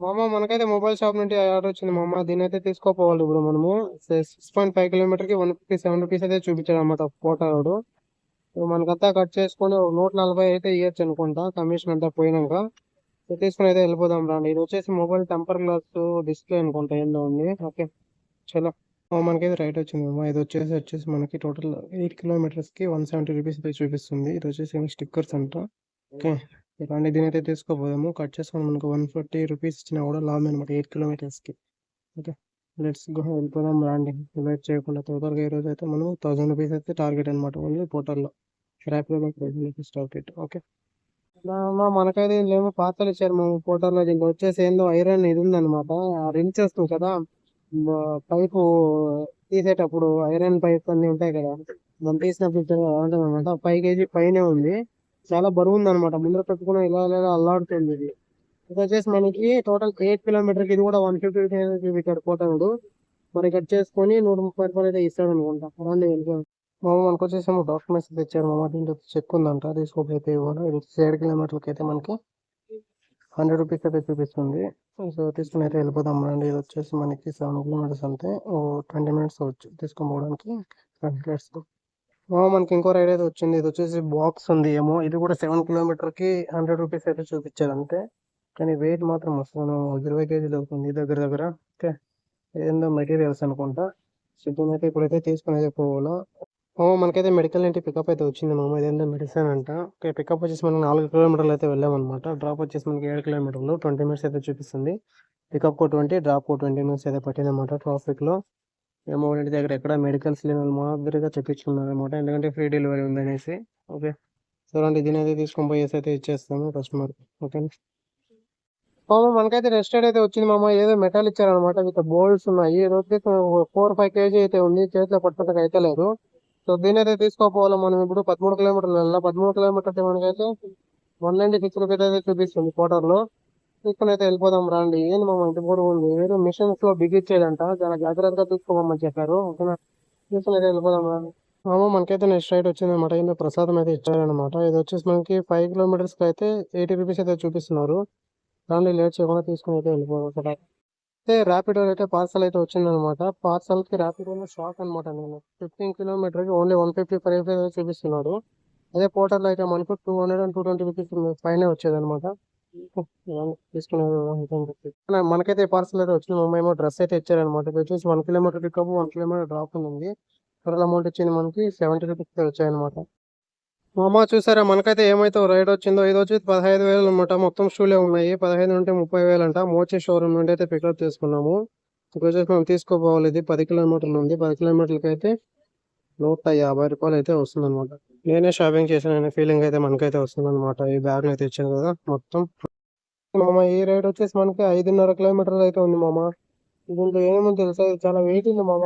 మామ మనకైతే mobile shop నుండి ఆర్డర్ వచ్చింది మామ. దీని అయితే తీసుకోపోవాలి ఇప్పుడు మనము. సిక్స్ పాయింట్ ఫైవ్ కిలోమీటర్కి వన్ ఫిఫ్టీ సెవెన్ రూపీస్ అయితే చూపించాడు అన్నమాట ఫోటో మనకంతా కట్ చేసుకొని ఒక నూట నలభై అయితే ఇవ్వచ్చు అనుకుంటా. కమిషన్ అంతా పోయినాక. తీసుకుని అయితే వెళ్ళిపోదాం రండి. ఇది వచ్చేసి మొబైల్ టెంపర్ గ్లాస్ డిస్ప్లే అనుకుంటా. ఏందో ఉంది ఓకే. చలో. మనకైతే రైట్ వచ్చింది మామ. ఇది వచ్చేసి వచ్చేసి మనకి టోటల్ ఎయిట్ కిలోమీటర్స్కి వన్ సెవెంటీ రూపీస్ అయితే చూపిస్తుంది. ఇది వచ్చేసి స్టిక్కర్స్ అంట. ఓకే. ఇలాంటి దీని అయితే తీసుకోపోదాము కట్ చేసుకొని మనకు వన్ ఫార్టీ రూపీస్ ఇచ్చినా కూడా లాభం అనమాట ఎయిట్ కిలోమీటర్స్కి ఓకే లెట్స్ గో వెళ్ళిపోదాం రాండి. వెయిట్ చేయకుండా తొందరగా ఈ రోజు అయితే మనం థౌసండ్ రూపీస్ అయితే టార్గెట్ అనమాట ఓన్లీ పోర్టల్లో. ర్యాపిడో రూపీస్ టార్గెట్ ఓకే మనకైతే ఏమో పాత్రలు ఇచ్చారు మా పోర్టల్లో. దీంట్లో వచ్చేసి ఏందో ఐరన్ ఇది ఉందన్నమాట. ఆ చేస్తుంది వస్తుంది కదా పైపు తీసేటప్పుడు ఐరన్ పైప్ అన్ని ఉంటాయి కదా. మనం తీసినప్పుడు ఉంటుంది అనమాట ఫైవ్ కేజీ పైనే ఉంది. చాలా బరువు ఉంది అనమాట ముందర పెట్టుకుని ఇలా ఇలా అల్లాడుతుంది ఇది. ఇది వచ్చేసి మనకి టోటల్ ఎయిట్ కిలోమీటర్కి ఇది కూడా వన్ ఫిఫ్టీ చూపించాడు పోతాడు. మరి కట్ చేసుకొని నూట ముప్పై రూపాయలు అయితే ఇస్తాడు అనుకుంటా. రండి వెళ్ళిపోయాం మామ మనకు వచ్చేసి డాక్యుమెంట్స్ తెచ్చారు. మామ దీంట్లో చెక్ ఉందంట. తీసుకోకపోతే ఇవ్వాలి ఇది ఏడు కిలోమీటర్లకి అయితే మనకి హండ్రెడ్ రూపీస్ అయితే చూపిస్తుంది. సో తీసుకుని అయితే వెళ్ళిపోదాం రండి ఇది వచ్చేసి మనకి సెవెన్ కిలోమీటర్స్ అంతే. ఓ ట్వంటీ మినిట్స్ వచ్చు తీసుకొని పోవడానికి. మనకి ఇంకో రైడ్ అయితే వచ్చింది. ఇది వచ్చేసి బాక్స్ ఉంది ఏమో. ఇది కూడా సెవెన్ కిలోమీటర్కి హండ్రెడ్ రూపీస్ అయితే చూపించారు అంతే. కానీ వెయిట్ మాత్రం వస్తుంది ఇరవై కేజీలు అవుతుంది దగ్గర దగ్గర. ఓకే. ఏందో మెటీరియల్స్ అనుకుంటా. సిద్ధం అయితే ఇప్పుడైతే తీసుకుని అయితే పోవాలా మనకైతే మెడికల్ అంటే పికప్ అయితే వచ్చింది మామ. ఇదేంటో మెడిసిన్ అంట. ఓకే పికప్ వచ్చేసి మనకి నాలుగు కిలోమీటర్లు అయితే వెళ్ళామన్నమాట. డ్రాప్ వచ్చేసి మనకి ఏడు కిలోమీటర్లు ట్వంటీ మినిట్స్ అయితే చూపిస్తుంది. పికప్ కో ట్వంటీ డ్రాప్ కో ట్వంటీ మినిట్స్ అయితే పట్టిందన్నమాట ట్రాఫిక్లో ఏమో ఇంటి దగ్గర ఎక్కడ మెడికల్స్ లేని వాళ్ళు మాదిరిగా చెప్పించుకున్నారు అనమాట ఎందుకంటే ఫ్రీ డెలివరీ ఉందనేసి. ఓకే. సో రండి దీని అయితే తీసుకొని పోయేసి అయితే ఇచ్చేస్తాము కస్టమర్. ఓకే. మామ మనకైతే రెస్టెడ్ అయితే వచ్చింది మామ. ఏదో మెటల్ ఇచ్చారనమాట విత్ బోల్డ్స్ ఉన్నాయి. ఇది ఫోర్ ఫైవ్ కేజీ అయితే ఉంది. చేతిలో పట్టుకుంటే అయితే లేదు. సో దీని అయితే తీసుకోపోవాలి. మనం ఇప్పుడు పదమూడు కిలోమీటర్లు వెళ్ళాలి? పదమూడు కిలోమీటర్స్ మనకైతే వన్ నైన్టీ సిక్స్ రూపీస్ అయితే చూపిస్తుంది క్వార్టర్లో తీసుకుని అయితే వెళ్ళిపోదాం రండి. ఏంది మామ ఇంటి పొడవు ఉంది ఏదో మిషన్స్లో బిగించేదంట చాలా జాగ్రత్తగా తీసుకోమని చెప్పారు. ఓకేనా? తీసుకుని అయితే వెళ్ళిపోదాం రండి. మామ మనకైతే నెక్స్ట్ రైడ్ వచ్చింది అనమాట ఏంటో ప్రసాదం అయితే ఇచ్చారనమాట ఇది వచ్చేసి మనకి ఫైవ్ కిలోమీటర్స్కి అయితే ఎయిటీ రూపీస్ అయితే చూపిస్తున్నారు. రండి లేట్ చేయకుండా తీసుకుని అయితే వెళ్ళిపోవాలి అయితే ర్యాపిడో అయితే పార్సల్ అయితే వచ్చిందనమాట పార్సల్కి ర్యాపిడో షాక్ అనమాట నేను. ఫిఫ్టీన్ కిలోమీటర్కి ఓన్లీ వన్ ఫిఫ్టీ ఫైవ్ అయితే చూపిస్తున్నాడు అదే పోర్టల్లో అయితే మనకు two hundred and two twenty rupees పైన వచ్చేది అనమాట మనకైతే పార్సల్ అయితే వచ్చింది. మేము డ్రెస్ అయితే ఇచ్చారనమాట. ఇది వచ్చేసి one kilometre pickup one kilometre drop ఉంది. టోటల్ అమౌంట్ వచ్చింది మనకి సెవెంటీ రూపీస్ వచ్చాయన్నమాట మామ చూసారా మనకైతే ఏమైతే రైడ్ వచ్చిందో ఇది వచ్చి పదహైదు వేలు అనమాట మొత్తం షూలే ఉన్నాయి. పదహైదు నుండి ముప్పై వేలు అంట. మోచే షోరూమ్ నుండి అయితే పికప్ చేసుకున్నాము ఇంకొచ్చేసి వచ్చేసి మేము తీసుకోపోవాలి ఇది పది కిలోమీటర్లు ఉంది. పది కిలోమీటర్లకి అయితే నూట యాభై రూపాయలు అయితే వస్తుంది అనమాట నేనే షాపింగ్ చేసిన ఫీలింగ్ అయితే మనకైతే వస్తుంది అనమాట ఈ బ్యాగ్ అయితే ఇచ్చాను కదా మొత్తం. మామ ఈ రైడ్ వచ్చేసి మనకి ఐదున్నర కిలోమీటర్లు అయితే ఉంది మామ. దీంట్లో ఏమో తెలుసా? చాలా వెయిట్ ఉంది మామ.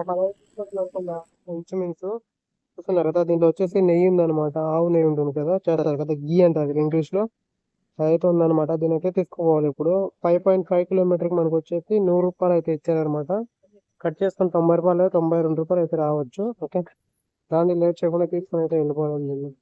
ఇంచుమించు చూస్తున్నారు కదా దీంట్లో వచ్చేసి నెయ్యి ఉందన్నమాట. ఆవు నెయ్యి ఉంటుంది కదా చేస్తారు కదా గీ అంటారు ఇంగ్లీష్లో. అయితే ఉందన్నమాట. దీని అయితే తీసుకోవాలి ఇప్పుడు. ఫైవ్ పాయింట్ ఫైవ్ కిలోమీటర్కి మనకు వచ్చేసి నూరు రూపాయలు అయితే ఇచ్చారనమాట కట్ చేసుకొని తొంభై రూపాయలు తొంభై రెండు రూపాయలు అయితే రావచ్చు. ఓకే. దాన్ని లేట్ చేయకుండా తీసుకుని అయితే వెళ్ళిపోవాలి